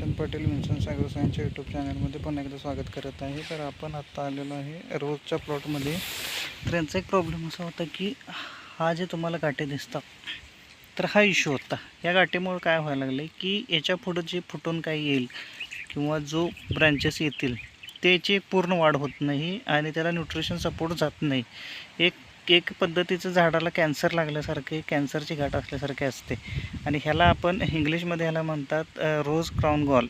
Kishan Patil Vinson सागर यांच्या YouTube चॅनलमध्ये पण एकदा स्वागत करत आहे. तर आपण आत्ता आलेलो आहे रोजच्या प्लॉटमध्ये तर यांचा एक प्रॉब्लेम असा होता की हा जे तुम्हाला गाठी दिसतात तर हा इश्यू होता. या गाठीमुळे काय व्हायला लागलं की याच्या पुढं जे फुटून काय येईल किंवा जो ब्रँचेस येतील त्याची पूर्ण वाढ होत नाही आणि त्याला न्यूट्रिशन सपोर्ट जात नाही. एक एक पद्धतीचं झाडाला कॅन्सर लागल्यासारखे कॅन्सरची गाठ असल्यासारखे असते. आणि ह्याला आपण इंग्लिशमध्ये ह्याला म्हणतात रोज क्राऊन गॉल.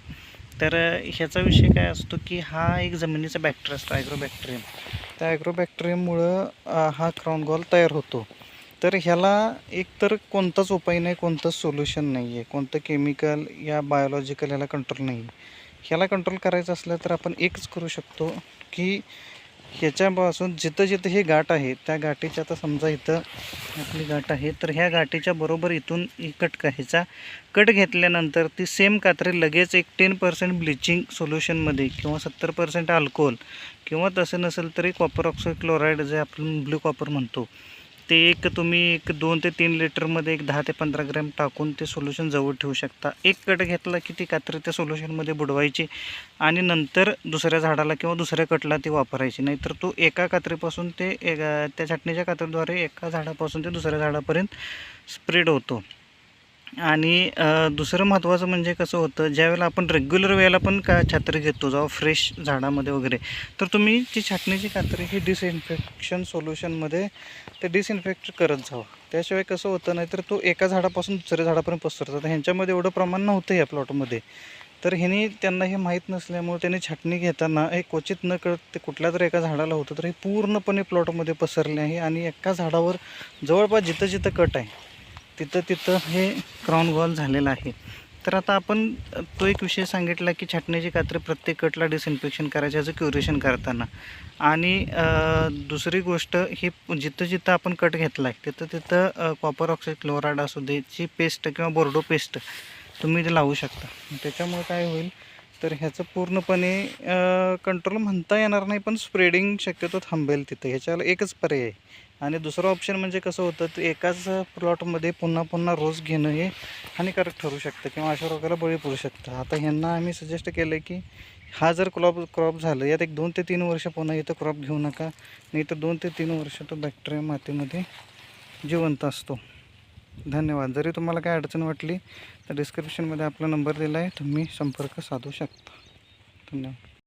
तर ह्याचा विषय काय असतो की हा एक जमिनीचा बॅक्टेरिया असतो ॲग्रोबॅक्टेरियम त्या ॲग्रोबॅक्टेरियममुळं हा क्राउन गॉल तयार होतो. तर ह्याला एकतर कोणताच उपाय नाही कोणतंच सोल्युशन नाही आहे कोणतं केमिकल या बायोलॉजिकल ह्याला कंट्रोल नाही ह्याला कंट्रोल करायचं असलं तर आपण एकच करू शकतो की ह्याच्यापासून जिथं जिथं हे गाठ आहे त्या गाठीच्या आता समजा इथं आपली गाठ आहे तर ह्या गाठीच्या बरोबर इथून कट ह्याचा कट घेतल्यानंतर ती सेम कात्री लगेच एक टेन पर्सेंट ब्लिचिंग सोल्युशनमध्ये किंवा सत्तर पर्सेंट अल्कोहोल किंवा तसं नसेल तरी कॉपर ऑक्साईड क्लोराईड जे आपण ब्ल्यू कॉपर म्हणतो ते एक तुम्ही एक दोन ते तीन लिटरमध्ये एक दहा ते पंधरा ग्रॅम टाकून ते सोल्युशन जवळ ठेवू शकता. एक कट घेतला की ती कात्री त्या सोल्युशनमध्ये बुडवायची आणि नंतर दुसऱ्या झाडाला किंवा दुसऱ्या कटला ती वापरायची. नाहीतर तो एका कात्रीपासून ते एका त्या छाटणीच्या कात्रीद्वारे एका झाडापासून ते दुसऱ्या झाडापर्यंत स्प्रेड होतो. आणि दुसरं महत्त्वाचं म्हणजे कसं होतं ज्यावेळेला आपण रेग्युलर वेळेला पण का छात्री घेतो जेव्हा फ्रेश झाडामध्ये वगैरे तर तुम्ही ती छाटणीची कात्री ही डिसइन्फेक्शन सोल्युशनमध्ये ते डिसइन्फेक्ट करत जावं. त्याशिवाय कसं होतं नाहीतर तो एका झाडापासून दुसऱ्या झाडापर्यंत पसरतो. तर ह्यांच्यामध्ये एवढं प्रमाण नव्हतं या प्लॉटमध्ये तर ह्यानी त्यांना हे माहीत नसल्यामुळे त्यांनी छाटणी घेताना हे क्वचित न कळत ते कुठल्या तरी एका झाडाला होतं तर हे पूर्णपणे प्लॉटमध्ये पसरले आहे. आणि एका झाडावर जवळपास जिथं जिथं कट आहे तिथं तिथं हे क्राऊन वॉल झालेलं आहे. तर आता आपण तो एक विषय सांगितला की छाटण्याची कात्री प्रत्येक कटला डिसइन्फेक्शन करायचं ह्याचं क्युरेशन करताना. आणि दुसरी गोष्ट ही जिथं जिथं आपण कट घेतला आहे तिथं तिथं कॉपर ऑक्साईड क्लोराईड असू दे ची पेस्ट किंवा बोर्डो पेस्ट तुम्ही ते लावू शकता. त्याच्यामुळे काय होईल तर ह्याचं पूर्णपणे कंट्रोल म्हणता येणार नाही पण स्प्रेडिंग शक्यतो थांबेल तिथं. ह्याच्याला एकच पर्याय आहे. आणि दुसरं ऑप्शन म्हणजे कसं होतं ते एकाच प्लॉटमध्ये पुन्हा पुन्हा रोज घेणं हे हानिकारक ठरू शकतं किंवा अशा रोगाला बळी पडू शकतं. आता ह्यांना आम्ही सजेस्ट केलं आहे की हा जर क्रॉप क्रॉप झालं यात एक दोन ते तीन वर्ष पुन्हा इथं क्रॉप घेऊ नका. नाही तर दोन ते तीन वर्ष तो बॅक्टेरिया मातीमध्ये जिवंत असतो. धन्यवाद. जरी तुम्हाला काय अडचण वाटली तर डिस्क्रिप्शनमध्ये आपला नंबर दिला आहे. तुम्ही संपर्क साधू शकता. धन्यवाद.